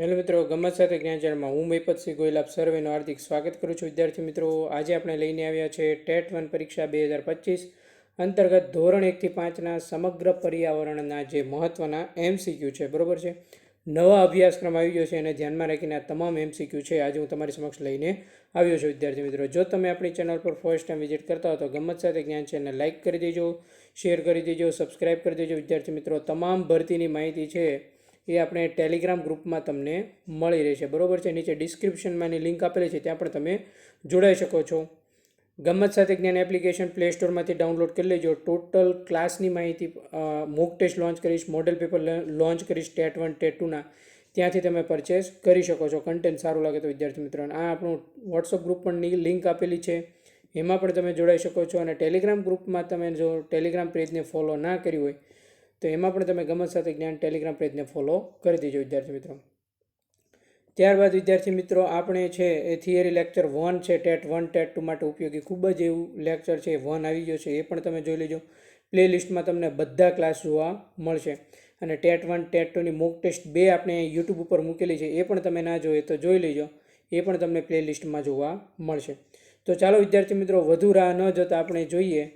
Hello મિત્રો ગમત સાથે જ્ઞાન હું મૈપતસિંહ ગોયલ આપ સર્વેનું હાર્દિક સ્વાગત કરું છું. વિદ્યાર્થી મિત્રો, આજે આપણે લઈને આવ્યા છે ટેટ વન પરીક્ષા બે હજાર પચીસ અંતર્ગત ધોરણ એકથી પાંચના સમગ્ર પર્યાવરણના જે મહત્ત્વના એમસીક્યુ છે, બરોબર છે? નવા અભ્યાસક્રમ આવી ગયો છે એને ધ્યાનમાં રાખીને આ તમામ એમસીક્યુ છે આજે હું તમારી સમક્ષ લઈને આવ્યો છું. વિદ્યાર્થી મિત્રો, જો તમે આપણી ચેનલ પર ફર્સ્ટ ટાઈમ વિઝિટ કરતા હો તો ગમત સાથે જ્ઞાન ચેનલને લાઇક કરી દેજો, શેર કરી દેજો, સબસ્ક્રાઇબ કરી દેજો. વિદ્યાર્થી મિત્રો, તમામ ભરતીની માહિતી છે એ આપણે ટેલિગ્રામ ગ્રુપમાં તમને મળી રહેશે. બરોબર છે? નીચે ડિસ્ક્રિપ્શનમાં એની લિંક આપેલી છે, ત્યાં પણ તમે જોડાઈ શકો છો. ગમત સાથે જ્ઞાન એપ્લિકેશન પ્લે સ્ટોરમાંથી ડાઉનલોડ કરી લેજો. ટોટલ ક્લાસની માહિતી મોક ટેસ્ટ લોન્ચ કરીશ મોડેલ પેપર લોન્ચ કરીશ, ટેટ વન, ટેટ ટુના ત્યાંથી તમે પરચેસ કરી શકો છો. કન્ટેન્ટ સારું લાગે તો વિદ્યાર્થી મિત્રો આ આપણું વોટ્સઅપ ગ્રુપ પણ લિંક આપેલી છે. એમાં પણ તમે જોડાઈ શકો છો અને ટેલિગ્રામ ગ્રુપમાં તમે જો ટેલિગ્રામ પેજને ફોલો ના કર્યું હોય તો એમાં પણ તમે ગમત સાથે જ્ઞાન ટેલિગ્રામ પેજને ફોલો કરી દેજો, વિદ્યાર્થી મિત્રો. ત્યારબાદ, વિદ્યાર્થી મિત્રો, આપણે છે એ થિયરી લેક્ચર વન છે, ટેટ વન ટેટ ટુ માટે ઉપયોગી ખૂબ જ એવું લેક્ચર છે વન આવી ગયો છે, એ પણ તમે જોઈ લેજો. પ્લે લિસ્ટમાં તમને બધા ક્લાસ જોવા મળશે. અને ટેટ વન ટેટ ટુની મોક ટેસ્ટ બે આપણે યુટ્યુબ ઉપર મૂકેલી છે, એ પણ તમે ના જોઈએ તો જોઈ લેજો. એ પણ તમને પ્લે લિસ્ટમાં જોવા મળશે. તો ચાલો, વિદ્યાર્થી મિત્રો, વધુ રાહ ન જોતા આપણે જોઈએ.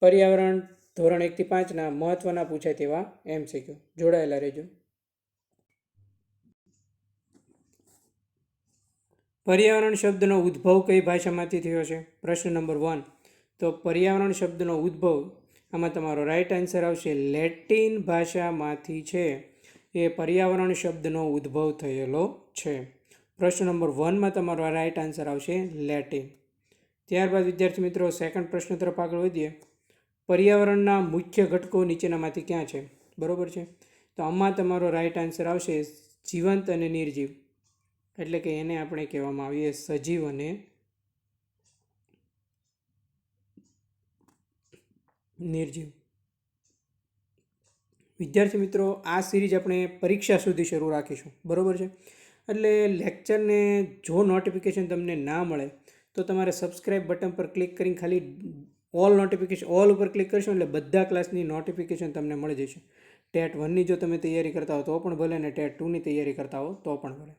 પર્યાવરણ ધોરણ એકથી પાંચના મહત્ત્વના પૂછાય તેવા એમસીક્યુ. જોડાયેલા રહેજો. પર્યાવરણ શબ્દનો ઉદ્ભવ કઈ ભાષામાંથી થયો છે? પ્રશ્ન નંબર વન. તો પર્યાવરણ શબ્દનો ઉદ્ભવ આમાં તમારો રાઈટ આન્સર આવશે લેટિન ભાષામાંથી છે. એ પર્યાવરણ શબ્દનો ઉદ્ભવ થયેલો છે. પ્રશ્ન નંબર વનમાં તમારો રાઈટ આન્સર આવશે લેટિન. ત્યારબાદ વિદ્યાર્થી મિત્રો સેકન્ડ પ્રશ્ન તરફ આગળ વધીએ. પર્યાવરણના મુખ્ય ઘટકો નીચેનામાંથી ક્યાં છે? બરોબર છે? તો આમાં તમારો રાઈટ આન્સર આવશે જીવંત અને નિર્જીવ. એટલે કે એને આપણે કહેવામાં આવીએ સજીવ અને નિર્જીવ. વિદ્યાર્થી મિત્રો, આ સિરીઝ આપણે પરીક્ષા સુધી શરૂ રાખીશું. બરાબર છે? એટલે લેક્ચરને જો નોટિફિકેશન તમને ના મળે, તો તમારે સબસ્ક્રાઈબ બટન પર ક્લિક કરીને ખાલી ઓલ નોટિફિકેશન ઓલ ઉપર ક્લિક કરશો એટલે બધા ક્લાસની નોટિફિકેશન તમને મળી જશે. ટેટ વનની જો તમે તૈયારી કરતા હો તો પણ ભલે ને ટેટ ટુની તૈયારી કરતા હો તો પણ ભલે.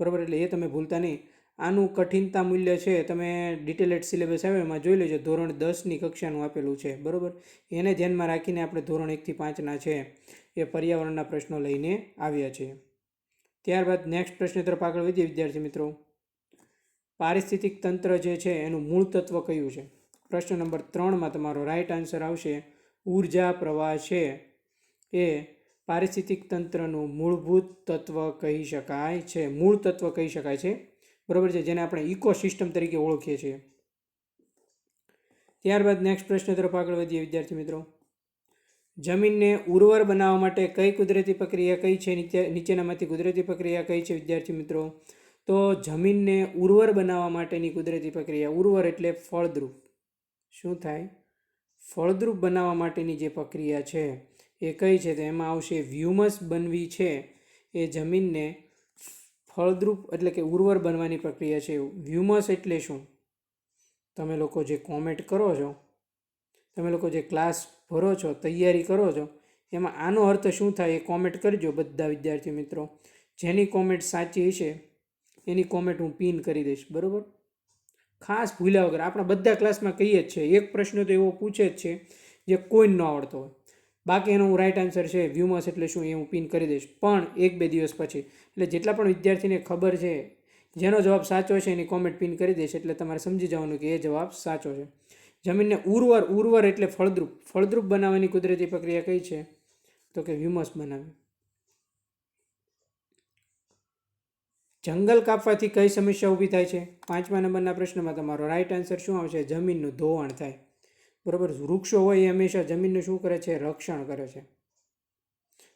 બરાબર એટલે એ તમે ભૂલતા નહીં. આનું કઠિનતા મૂલ્ય છે તમે ડિટેલેડ સિલેબસ આવે એમાં જોઈ લેજો. ધોરણ દસની કક્ષાનું આપેલું છે. બરાબર? એને ધ્યાનમાં રાખીને આપણે ધોરણ એકથી પાંચના છે એ પર્યાવરણના પ્રશ્નો લઈને આવ્યા છીએ. ત્યારબાદ નેક્સ્ટ પ્રશ્ન તરફ આગળ વધીએ વિદ્યાર્થી મિત્રો. પારિસ્થિતિક તંત્ર જે છે એનું મૂળ તત્વ કયું છે? પ્રશ્ન નંબર ત્રણમાં તમારો રાઈટ આન્સર આવશે ઊર્જા પ્રવાહ છે એ પારિસ્થિતિક તંત્રનું મૂળભૂત તત્વ કહી શકાય છે. મૂળ તત્વ કહી શકાય છે. બરાબર છે? જેને આપણે ઇકોસિસ્ટમ તરીકે ઓળખીએ છીએ. ત્યારબાદ નેક્સ્ટ પ્રશ્ન તરફ આગળ વધીએ વિદ્યાર્થી મિત્રો. જમીનને ઉર્વર બનાવવા માટે કઈ કુદરતી પ્રક્રિયા કઈ છે? નીચેનામાંથી કુદરતી પ્રક્રિયા કઈ છે વિદ્યાર્થી મિત્રો? તો જમીનને ઉર્વર બનાવવા માટેની કુદરતી પ્રક્રિયા, ઉર્વર એટલે ફળદ્રુપ. શું થાય? ફળદ્રુપ બનાવવા માટેની જે પ્રક્રિયા છે, એ કઈ છે? તો એમાં આવશે વ્યુમસ બનવી છે. એ જમીનને ફળદ્રુપ એટલે કે ઉર્વર બનવાની પ્રક્રિયા છે. વ્યુમસ એટલે શું? તમે લોકો જે કોમેન્ટ કરો છો, તમે લોકો જે ક્લાસ ભરો છો, તૈયારી કરો છો, એમાં આનો અર્થ શું થાય એ કોમેન્ટ કરજો બધા વિદ્યાર્થી મિત્રો. જેની કોમેન્ટ સાચી હશે, એની કોમેન્ટ હું પિન કરી દઈશ. બરાબર? ખાસ ભૂલ્યા વગર, આપણા બધા ક્લાસમાં કહીએ જ છે, એક પ્રશ્ન તો એવો પૂછે જ છે જે કોઈ ન આવડતો હોય. બાકી એનો હું રાઈટ આન્સર છે વ્યૂમસ એટલે શું એ હું પિન કરી દઈશ. પણ એક બે દિવસ પછી, એટલે જેટલા પણ વિદ્યાર્થીને ખબર છે, જેનો જવાબ સાચો છે એની કોમેન્ટ પિન કરી દઈશ, એટલે તમારે સમજી જવાનું કે એ જવાબ સાચો છે. જમીનને ઉર્વર ઉર્વર એટલે ફળદ્રુપ. ફળદ્રુપ બનાવવાની કુદરતી પ્રક્રિયા કઈ છે? તો કે વ્યુમસ બનાવે જંગલ કાપવાથી કઈ સમસ્યા ઊભી થાય છે? પાંચમા નંબરના પ્રશ્નમાં તમારો રાઈટ આન્સર શું આવશે? જમીનનું ધોવાણ થાય. બરાબર? વૃક્ષો હોય એ હંમેશા જમીનનું શું કરે છે? રક્ષણ કરે છે.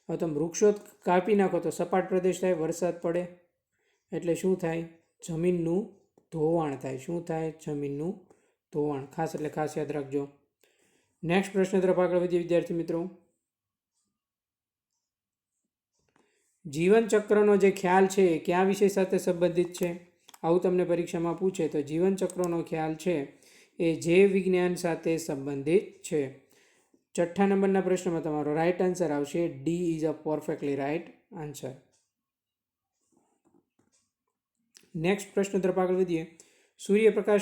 હવે તમે વૃક્ષો કાપી નાખો તો સપાટ પ્રદેશ થાય, વરસાદ પડે. એટલે શું થાય? જમીનનું ધોવાણ થાય. શું થાય? જમીનનું ધોવાણ. ખાસ એટલે ખાસ યાદ રાખજો. નેક્સ્ટ પ્રશ્ન તરફ આગળ વધીએ વિદ્યાર્થી મિત્રો. જીવન ચક્રનો જે ખ્યાલ છે એ કયા વિષય સાથે સંબંધિત છે? આવું તમને પરીક્ષામાં પૂછે તો જીવન ચક્રનો ખ્યાલ છે એ જે વિજ્ઞાન સાથે સંબંધિત છે. છઠ્ઠા નંબરના પ્રશ્નમાં તમારો રાઈટ આન્સર આવશે. D is a perfectly right answer next પ્રશ્ન તરફ આગળ વધીએ. સૂર્યપ્રકાશ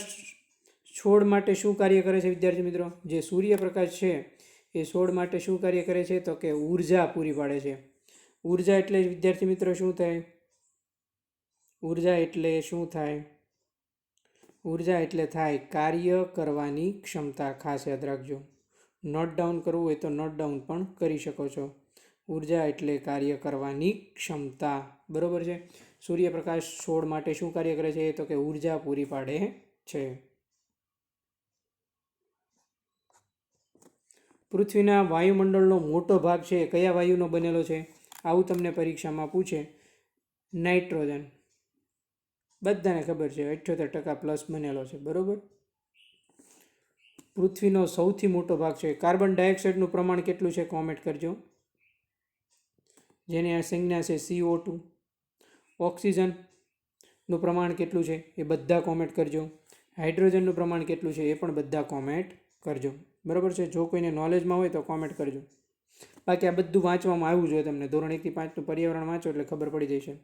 છોડ માટે શું કાર્ય કરે છે વિદ્યાર્થી મિત્રો? જે સૂર્યપ્રકાશ છે એ છોડ માટે શું કાર્ય કરે છે? તો કે ઊર્જા પૂરી પાડે છે. ઊર્જા એટલે વિદ્યાર્થી મિત્રો શું થાય? ઊર્જા એટલે શું થાય? ઊર્જા એટલે થાય કાર્ય કરવાની ક્ષમતા. ખાસ યાદ રાખજો. નોટ ડાઉન કરવું હોય તો નોટ ડાઉન પણ કરી શકો છો. ઊર્જા એટલે કાર્ય કરવાની ક્ષમતા. બરાબર છે? સૂર્યપ્રકાશ છોડ માટે શું કાર્ય કરે છે? તો કે ઊર્જા પૂરી પાડે છે. પૃથ્વીના વાયુમંડળનો મોટો ભાગ છે કયા વાયુનો બનેલો છે? આવું તમને પરીક્ષામાં પૂછે. નાઇટ્રોજન. બધાને ખબર છે, અઠ્યોતેર ટકા પ્લસ બનેલો છે, બરોબર? પૃથ્વીનો સૌથી મોટો ભાગ છે. કાર્બન ડાયોક્સાઇડનું પ્રમાણ કેટલું છે કોમેન્ટ કરજો. જેની આ સંજ્ઞા છે સીઓ ટુ ઓક્સિજનનું પ્રમાણ કેટલું છે, એ બધા કોમેન્ટ કરજો. હાઇડ્રોજનનું પ્રમાણ કેટલું છે, એ પણ બધા કોમેન્ટ કરજો. બરાબર છે? જો કોઈને નોલેજમાં હોય તો કોમેન્ટ કરજો. બાકી આ બધું વાંચવામાં આવ્યું જોઈએ તમને. ધોરણ એકથી પાંચનું પર્યાવરણ વાંચો એટલે ખબર પડી જશે.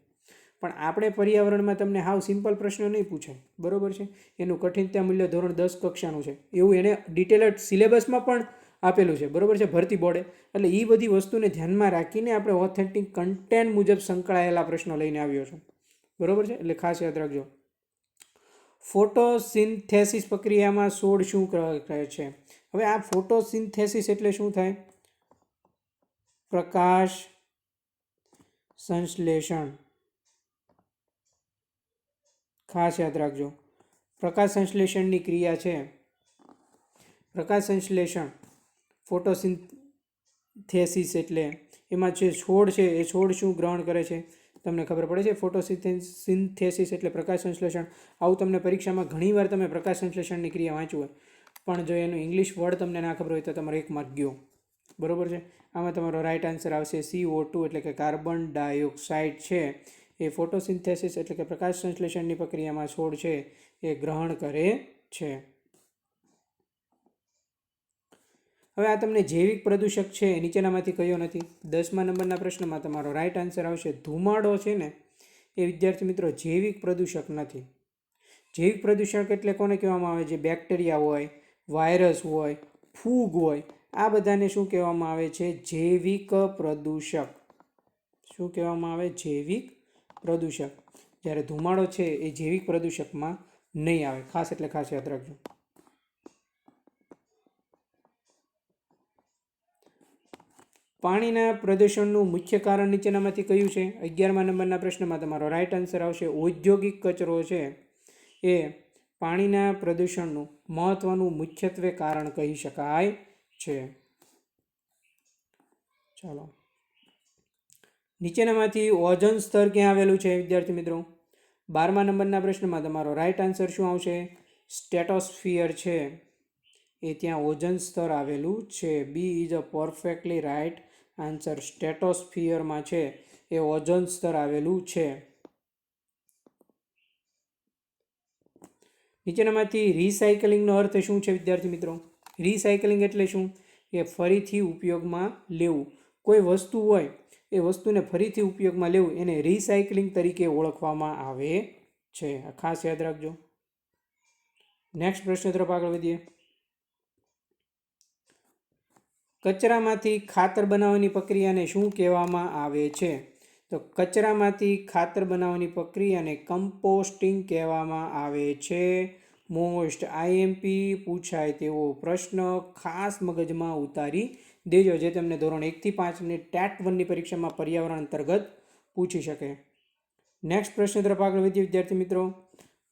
પણ આપણે પર્યાવરણમાં તમને હાવ સિમ્પલ પ્રશ્ન નહીં પૂછે બરોબર છે? એનું કઠિનતા મૂલ્ય ધોરણ દસ કક્ષાનું છે. એવું એને ડિટેલેડ સિલેબસમાં પણ આપેલું છે. બરોબર છે? ભરતી બોર્ડે. એટલે એ બધી વસ્તુને ધ્યાનમાં રાખીને આપણે ઓથેન્ટિક કન્ટેન્ટ મુજબ સંકળાયેલા પ્રશ્નો લઈને આવ્યો છું. બરોબર છે? એટલે ખાસ યાદ રાખજો. ફોટોસિન્થેસિસ પ્રક્રિયામાં સોડ શું કહે છે? હવે આ ફોટોસિન્થેસિસ એટલે શું થાય? પ્રકાશ સંશ્લેષણ. ખાસ યાદ રાખજો. પ્રકાશ સંશ્લેષણની ક્રિયા છે. પ્રકાશ સંશ્લેષણ, ફોટોસિન્થેસિસ એટલે એમાં જે છોડ છે, એ છોડ શું ગ્રહણ કરે છે? તમને ખબર પડે છે? ફોટોસિન્થેસિસ એટલે પ્રકાશ સંશ્લેષણ. આવું તમને પરીક્ષામાં ઘણીવાર તમે પ્રકાશ સંશ્લેષણની ક્રિયા વાંચ્યું હોય. પણ જો એનું ઇંગ્લિશ વર્ડ તમને ના ખબર હોય તો તમારે એક માર્ક ગયો. બરાબર છે? આમાં તમારો રાઈટ આન્સર આવશે સીઓ ટુ એટલે કે કાર્બન ડાયોક્સાઇડ છે. એ ફોટોસિન્થેસિસ એટલે કે પ્રકાશ સંશ્લેષણની પ્રક્રિયામાં છોડ છે એ ગ્રહણ કરે છે. હવે આ તમને જૈવિક પ્રદૂષક છે નીચેનામાંથી કયો નથી? દસમા નંબરના પ્રશ્નમાં તમારો રાઈટ આન્સર આવશે ધુમાડો છે ને. એ વિદ્યાર્થી મિત્રો જૈવિક પ્રદૂષક નથી. જૈવિક પ્રદૂષક એટલે કોને કહેવામાં આવે? છે બેક્ટેરિયા હોય વાયરસ હોય, ફૂગ હોય આ બધાને શું કહેવામાં આવે છે? જૈવિક પ્રદૂષક. શું કહેવામાં આવે? જૈવિક પ્રદૂષક. જ્યારે ધુમાડો છે એ જૈવિક પ્રદૂષકમાં નહીં આવે. ખાસ એટલે ખાસ યાદ રાખજો. પાણીના પ્રદૂષણનું મુખ્ય કારણ નીચેનામાંથી કયું છે? અગિયારમા નંબરના પ્રશ્નમાં તમારો રાઈટ આન્સર આવશે. ઔદ્યોગિક કચરો છે એ પાણીના પ્રદૂષણનું મહત્ત્વનું મુખ્યત્વે કારણ કહી શકાય. છે. ચાલો. નીચેનામાંથી ઓઝોન સ્તર ક્યાં આવેલું છે, વિદ્યાર્થી મિત્રો? બારમા નંબરના પ્રશ્નમાં તમારો રાઈટ આન્સર શું આવશે? સ્ટેટોસ્ફિયર છે. એ ત્યાં ઓઝોન સ્તર આવેલું છે. B is a perfectly right answer સ્ટેટોસ્ફિયરમાં છે. એ ઓઝોન સ્તર આવેલું છે. નીચેનામાંથી રિસાયકલિંગનો અર્થ શું છે, વિદ્યાર્થી મિત્રો? રિસાયકલિંગ એટલે શું? કે ફરીથી ઉપયોગમાં લેવું. કોઈ વસ્તુ હોય, એ વસ્તુને ફરીથી ઉપયોગમાં લેવું, એને રિસાયકલિંગ તરીકે ઓળખવામાં આવે છે. આ ખાસ યાદ રાખજો. નેક્સ્ટ પ્રશ્ન તરફ આગળ વધીએ. કચરામાંથી ખાતર બનાવવાની પ્રક્રિયાને શું કહેવામાં આવે છે? તો કચરામાંથી ખાતર બનાવવાની પ્રક્રિયાને કમ્પોસ્ટિંગ કહેવામાં આવે છે. મોસ્ટ આઈએમપી પૂછાય તેવો પ્રશ્ન ખાસ મગજમાં ઉતારી દેજો, જે તમને ધોરણ એકથી પાંચની ટેટ વનની પરીક્ષામાં પર્યાવરણ અંતર્ગત પૂછી શકે. નેક્સ્ટ પ્રશ્ન તરફ આગળ વિદ્યાર્થી મિત્રો.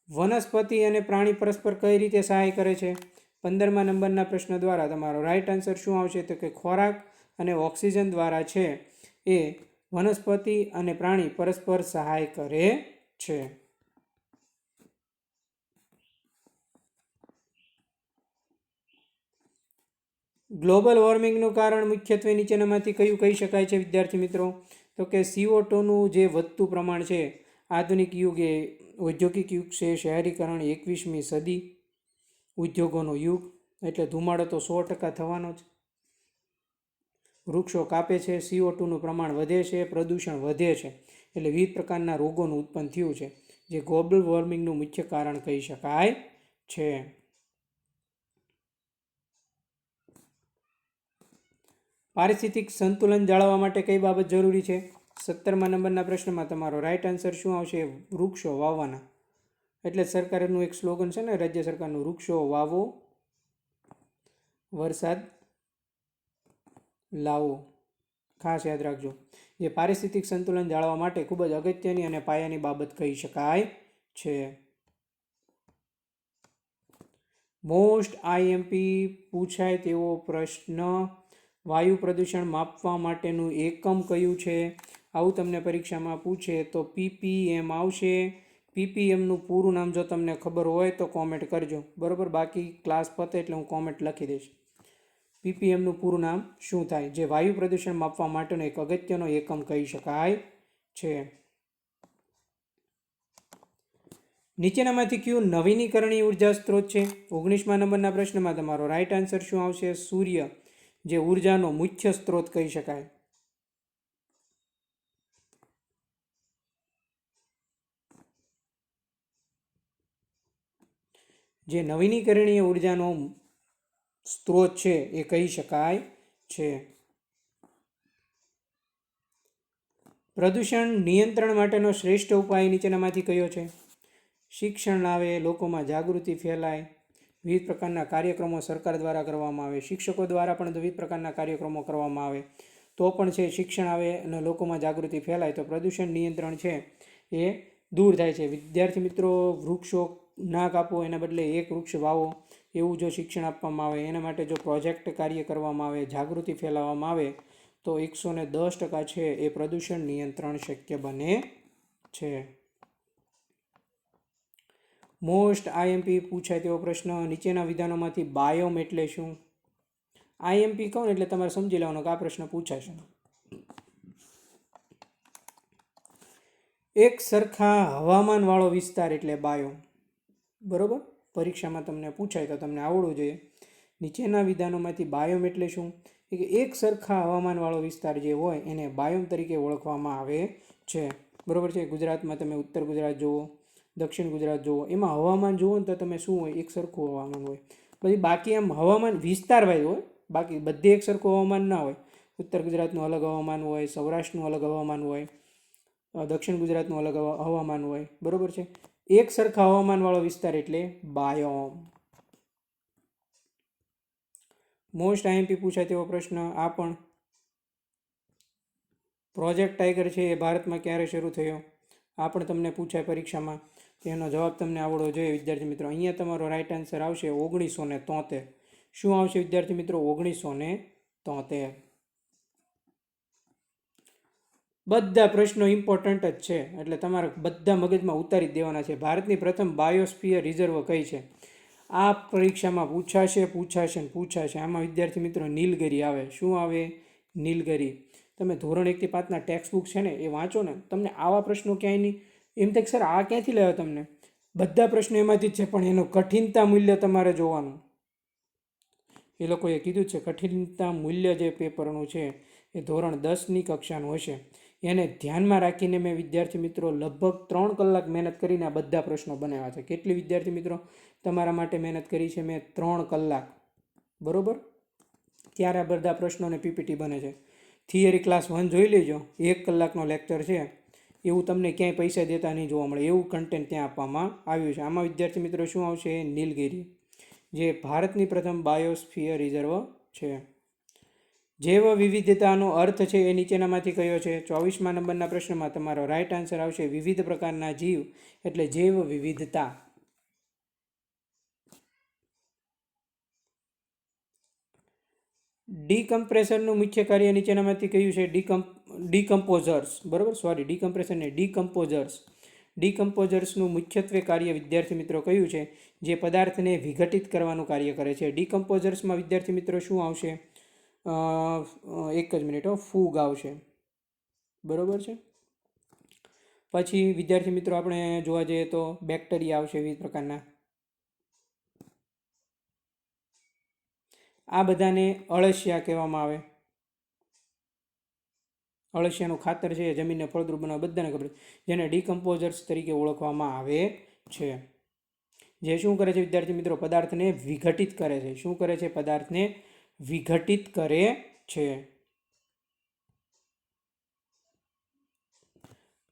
વનસ્પતિ અને પ્રાણી પરસ્પર કઈ રીતે સહાય કરે છે? પંદરમા નંબરના પ્રશ્ન દ્વારા તમારો રાઈટ આન્સર શું આવશે? તો કે ખોરાક અને ઓક્સિજન દ્વારા છે એ વનસ્પતિ અને પ્રાણી પરસ્પર સહાય કરે છે. ગ્લોબલ વોર્મિંગનું કારણ મુખ્યત્વે નીચેનામાંથી કયું કહી શકાય છે, વિદ્યાર્થી મિત્રો? તો કે સીઓ ટુનું જે વધતું પ્રમાણ છે, આધુનિક યુગ એ ઔદ્યોગિક યુગ છે, શહેરીકરણ એકવીસમી સદી, ઉદ્યોગોનો યુગ, એટલે ધુમાડો તો સો ટકા થવાનો જ. વૃક્ષો કાપે છે સીઓ ટુનું પ્રમાણ વધે છે, પ્રદૂષણ વધે છે, એટલે વિવિધ પ્રકારના રોગોનું ઉત્પન્ન થયું છે, જે ગ્લોબલ વોર્મિંગનું મુખ્ય કારણ કહી શકાય છે. પારિસ્થિતિક સંતુલન જાળવવા માટે કઈ બાબત જરૂરી છે? સત્તરમા નંબરના પ્રશ્નમાં તમારો રાઈટ આન્સર શું આવશે? વૃક્ષો વાવવાના. એટલે સરકારનું એક સ્લોગન છે ને, રાજ્ય સરકારનું, વૃક્ષો વાવો, વરસાદ લાવો. ખાસ યાદ રાખજો. જે પારિસ્થિતિક સંતુલન જાળવવા માટે ખૂબ જ અગત્યની અને પાયાની બાબત કહી શકાય છે. મોસ્ટ આઈએમપી પૂછાય તેવો પ્રશ્ન વાયુ પ્રદૂષણ માપવા માટેનું એકમ કયું છે? આવું તમને પરીક્ષામાં પૂછે તો પીપીએમ આવશે. પીપીએમનું પૂરું નામ જો તમને ખબર હોય તો કોમેન્ટ કરજો. બરાબર? બાકી ક્લાસ પતે એટલે હું કોમેન્ટ લખી દઈશ. પીપીએમનું પૂરું નામ શું થાય? જે વાયુ પ્રદૂષણ માપવા માટેનો એક અગત્યનો એકમ કહી શકાય છે. નીચેનામાંથી કયું નવીનીકરણીય ઊર્જા સ્ત્રોત છે? ઓગણીસમા નંબરના પ્રશ્નમાં તમારો રાઈટ આન્સર શું આવશે? સૂર્ય. જે ઉર્જાનો મુખ્ય સ્ત્રોત કહી શકાય. જે નવીનીકરણીય ઉર્જાનો સ્ત્રોત છે એ કહી શકાય છે. પ્રદૂષણ નિયંત્રણ માટેનો શ્રેષ્ઠ ઉપાય નીચેનામાંથી કયો છે? શિક્ષણ આવે લોકોમાં જાગૃતિ ફેલાય વિવિધ પ્રકારના કાર્યક્રમો સરકાર દ્વારા કરવામાં આવે, શિક્ષકો દ્વારા પણ વિવિધ પ્રકારના કાર્યક્રમો કરવામાં આવે. તો પણ છે, શિક્ષણ આવે અને લોકોમાં જાગૃતિ ફેલાય, તો પ્રદૂષણ નિયંત્રણ છે એ દૂર થાય છે. વિદ્યાર્થી મિત્રો, વૃક્ષો ના કાપો એના બદલે એક વૃક્ષ વાવો, એવું જો શિક્ષણ આપવામાં આવે, એના માટે જો પ્રોજેક્ટ કાર્ય કરવામાં આવે, જાગૃતિ ફેલાવવામાં આવે, તો એકસો ને દસ ટકા છે એ પ્રદૂષણ નિયંત્રણ શક્ય બને છે. મોસ્ટ આઈએમપી પૂછાય તેવો પ્રશ્ન નીચેના વિધાનોમાંથી બાયોમ એટલે શું? આઈએમપી કહું એટલે તમારે સમજી લેવાનો કે આ પ્રશ્ન પૂછાશે એક સરખા હવામાનવાળો વિસ્તાર એટલે બાયોમ. બરોબર? પરીક્ષામાં તમને પૂછાય તો તમને આવડવું જોઈએ. નીચેના વિધાનોમાંથી બાયોમ એટલે શું? કે એક સરખા હવામાનવાળો વિસ્તાર જે હોય એને બાયોમ તરીકે ઓળખવામાં આવે છે. બરોબર છે? ગુજરાતમાં તમે ઉત્તર ગુજરાત જુઓ દક્ષિણ ગુજરાત જુઓ. એમાં હવામાન જુઓ ને તો તમે શું હોય, એક સરખું હવામાન હોય. પછી બાકી આમ હવામાન વિસ્તાર વાઇઝ હોય, બાકી બધે એક સરખું હવામાન ના હોય. ઉત્તર ગુજરાતનું અલગ હવામાન હોય, સૌરાષ્ટ્રનું અલગ હવામાન હોય દક્ષિણ ગુજરાતનું અલગ હવામાન હોય. બરાબર છે? એક સરખા હવામાનવાળો વિસ્તાર એટલે બાયોમ. મોસ્ટ આઈએમપી પૂછાય તેવો પ્રશ્ન, આ પણ. પ્રોજેક્ટ ટાઈગર છે એ ભારતમાં ક્યારે શરૂ થયો? આ પણ તમને પૂછાય પરીક્ષામાં. તેનો જવાબ તમને આવડવો જોઈએ, વિદ્યાર્થી મિત્રો. અહીંયા તમારો રાઈટ આન્સર આવશે ઓગણીસો ને તોતેર. શું આવશે, વિદ્યાર્થી મિત્રો? ઓગણીસો ને તોતેર. બધા પ્રશ્નો ઇમ્પોર્ટન્ટ જ છે. એટલે તમારે બધા મગજમાં ઉતારી દેવાના છે. ભારતની પ્રથમ બાયોસ્ફિયર રિઝર્વ કઈ છે? આ પરીક્ષામાં પૂછાશે પૂછાશે ને પૂછાશે. આમાં વિદ્યાર્થી મિત્રો નીલગિરી આવે. શું આવે? નીલગિરી. તમે ધોરણ એકથી પાંચના ટેક્સ્ટ બુક છે ને, એ વાંચો ને. તમને આવા પ્રશ્નો ક્યાંય નહીં. એમ થાય સર આ ક્યાંથી લેવા તમને? બધા પ્રશ્નો એમાંથી જ છે, પણ એનું કઠિનતા મૂલ્ય તમારે જોવાનું. એ લોકોએ કીધું છે, કઠિનતા મૂલ્ય જે પેપરનું છે, એ ધોરણ દસની કક્ષાનું હશે. એને ધ્યાનમાં રાખીને મેં વિદ્યાર્થી મિત્રો લગભગ ત્રણ કલાક મહેનત કરીને આ બધા પ્રશ્નો બનાવ્યા છે. કેટલી વિદ્યાર્થી મિત્રો? તમારા માટે મહેનત કરી છે મેં ત્રણ કલાક. બરાબર? ત્યારે આ બધા પ્રશ્નોને પીપીટી બને છે? થિયરી ક્લાસ વન જોઈ લેજો. એક કલાકનો લેક્ચર છે. એવું તમને ક્યાંય પૈસા દેતા નહીં જોવા મળે. એવું કન્ટેન્ટ ત્યાં આપવામાં આવ્યું છે. આમાં વિદ્યાર્થી મિત્રો શું આવશે? નીલગિરી, જે ભારતની પ્રથમ બાયોસ્ફિયર રિઝર્વ છે. જૈવ વિવિધતાનો અર્થ છે એ નીચેનામાંથી કયો છે? ચોવીસમા નંબરના પ્રશ્નમાં તમારો રાઇટ આન્સર આવશે. વિવિધ પ્રકારના જીવ એટલે જૈવ વિવિધતા. ડીકમ્પ્રેશનનું મુખ્ય કાર્ય નીચેનામાંથી કહ્યું છે? ડીકમ્પ, ડીકમ્પોઝર્સ. બરાબર? સોરી ડીકમ્પ્રેશન ને ડીકમ્પોઝર્સ. ડીકમ્પોઝર્સનું મુખ્યત્વે કાર્ય વિદ્યાર્થી મિત્રો કયું છે? જે પદાર્થને વિઘટિત કરવાનું કાર્ય કરે છે. ડીકમ્પોઝર્સમાં વિદ્યાર્થી મિત્રો શું આવશે? એક જ મિનિટ ફૂગ આવશે. બરાબર છે? પછી વિદ્યાર્થી મિત્રો આપણે જોવા જઈએ તો બેક્ટેરિયા આવશે વિવિધ પ્રકારના. આ બધાને અળસિયા કહેવામાં આવે. અળસિયાનું ખાતર છે એ જમીનને ફળદ્રુપ બનાવવા બધાને ખબર જેને ડીકમ્પોઝર્સ તરીકે ઓળખવામાં આવે છે. જે શું કરે છે વિદ્યાર્થી મિત્રો? પદાર્થને વિઘટિત કરે છે. શું કરે છે? પદાર્થને વિઘટિત કરે છે.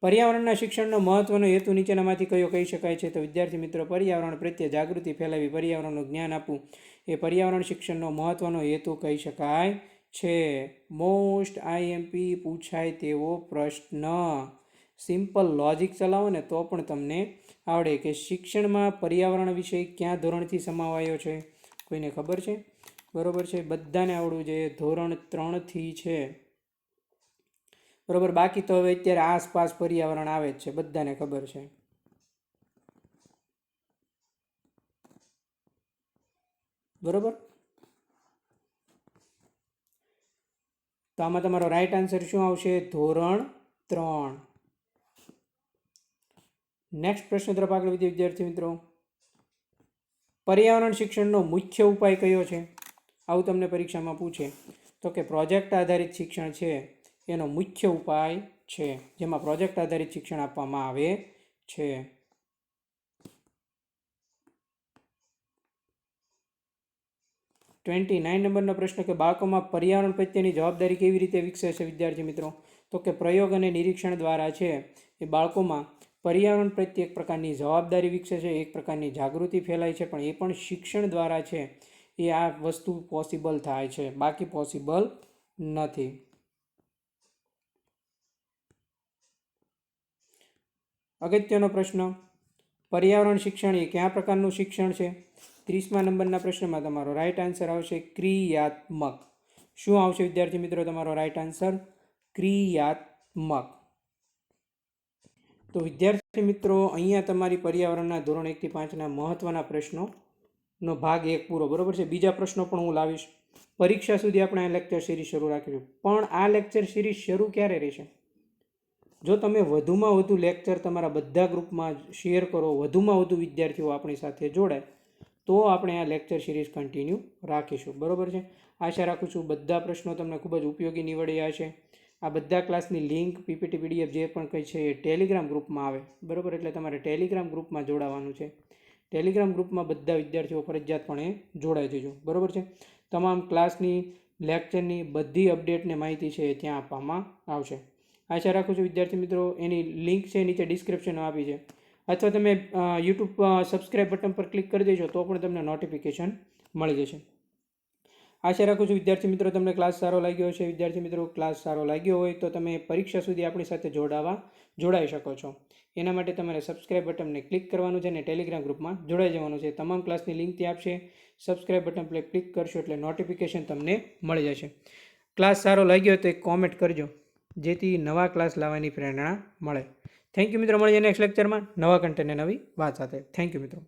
પર્યાવરણના શિક્ષણનો મહત્વનો હેતુ નીચેનામાંથી કયો કહી શકાય છે? તો વિદ્યાર્થી મિત્રો, પર્યાવરણ પ્રત્યે જાગૃતિ ફેલાવી પર્યાવરણનું જ્ઞાન આપવું. એ પર્યાવરણ શિક્ષણનો મહત્વનો હેતુ કહી શકાય છે. મોસ્ટ આઈએમપી પૂછાય તેવો પ્રશ્ન. સિમ્પલ લોજિક ચલાવો ને તો પણ તમને આવડે કે શિક્ષણમાં પર્યાવરણ વિષય ક્યાં ધોરણથી સમાવાયો છે? કોઈને ખબર છે? બરાબર છે? બધાને આવડવું જોઈએ. ધોરણ ત્રણથી છે. બરોબર? બાકી તો હવે અત્યારે આસપાસ પર્યાવરણ આવે જ છે. બધાને ખબર છે. બરોબર? તો આમાં તમારો રાઈટ આન્સર શું આવશે? ધોરણ ત્રણ. નેક્સ્ટ પ્રશ્ન તરફ આગળ વધીએ વિદ્યાર્થી મિત્રો. પર્યાવરણ શિક્ષણનો મુખ્ય ઉપાય કયો છે? આવું તમને પરીક્ષામાં પૂછે. તો કે પ્રોજેક્ટ આધારિત શિક્ષણ છે, એનો મુખ્ય ઉપાય છે, જેમાં પ્રોજેક્ટ આધારિત શિક્ષણ આપવામાં આવે છે. ટ્વેન્ટી નાઇન નંબરનો પ્રશ્ન કે બાળકોમાં પર્યાવરણ પ્રત્યેની જવાબદારી કેવી રીતે વિકસે છે વિદ્યાર્થી મિત્રો? તો કે પ્રયોગ અને નિરીક્ષણ દ્વારા છે એ બાળકોમાં પર્યાવરણ પ્રત્યે એક પ્રકારની જવાબદારી વિકસે છે, એક પ્રકારની જાગૃતિ ફેલાય છે, પણ એ પણ શિક્ષણ દ્વારા છે એ આ વસ્તુ પોસિબલ થાય છે. બાકી પોસિબલ નથી. અગત્યનો પ્રશ્ન, પર્યાવરણ શિક્ષણ એ કયા પ્રકારનું શિક્ષણ છે? ત્રીસમા નંબરના પ્રશ્નમાં તમારો રાઇટ આન્સર આવશે ક્રિયાત્મક. શું આવશે વિદ્યાર્થી મિત્રો તમારો રાઇટ આન્સર ક્રિયાત્મક. તો વિદ્યાર્થી મિત્રો, અહીંયા તમારી પર્યાવરણના ધોરણ એકથી પાંચના મહત્ત્વના પ્રશ્નોનો ભાગ એક પૂરો, બરોબર છે? બીજા પ્રશ્નો પણ હું લાવીશ. પરીક્ષા સુધી આપણે આ લેક્ચર સિરીઝ શરૂ રાખીશું. પણ આ લેક્ચર સિરીઝ શરૂ ક્યારે રહેશે? જો તમે વધુમાં વધુ લેક્ચર તમારા બધા ગ્રુપમાં શેર કરો, વધુમાં વધુ વિદ્યાર્થીઓ આપણી સાથે જોડાય તો આપણે આ લેક્ચર સિરીઝ કન્ટિન્યુ રાખીશું. બરોબર છે? આશા રાખું છું બધા પ્રશ્નો તમને ખૂબ જ ઉપયોગી નીવડ્યા છે આ બધા ક્લાસની લિંક પીપીટી પીડીએફ જે પણ કંઈ છે એ ટેલિગ્રામ ગ્રુપમાં આવે. બરાબર? એટલે તમારે ટેલિગ્રામ ગ્રુપમાં જોડાવાનું છે. ટેલિગ્રામ ગ્રુપમાં બધા વિદ્યાર્થીઓ ફરજિયાતપણે જોડાઈ જજો. બરોબર છે? તમામ ક્લાસની લેક્ચરની બધી અપડેટને માહિતી છે એ ત્યાં આપવામાં આવશે. આશા રાખું છું વિદ્યાર્થી મિત્રો, એની લિંક છે નીચે ડિસ્ક્રિપ્શનમાં આપી છે. અથવા તમે યુટ્યુબ સબસ્ક્રાઇબ બટન પર ક્લિક કરી દેજો, તો પણ તમને નોટિફિકેશન મળી જશે. આશા રાખું છું વિદ્યાર્થી મિત્રો, તમને ક્લાસ સારો લાગ્યો છે વિદ્યાર્થી મિત્રો ક્લાસ સારો લાગ્યો હોય તો તમે પરીક્ષા સુધી આપણી સાથે જોડાવા, જોડાઈ શકો છો. એના માટે તમારે સબસ્ક્રાઇબ બટનને ક્લિક કરવાનું છે અને ટેલિગ્રામ ગ્રુપમાં જોડાઈ જવાનું છે. તમામ ક્લાસની લિંક ત્યાં આપશે. સબસ્ક્રાઇબ બટન પર ક્લિક કરશો એટલે નોટિફિકેશન તમને મળી જશે. ક્લાસ સારો લાગ્યો તો એક કોમેન્ટ કરજો. જેથી નવા ક્લાસ લાવવાની પ્રેરણા મળે. થેન્ક યુ મિત્રો મળીએ નેક્સ્ટ લેક્ચરમાં નવા કન્ટેન્ટ નવી વાત સાથે. થેન્ક યુ મિત્રો.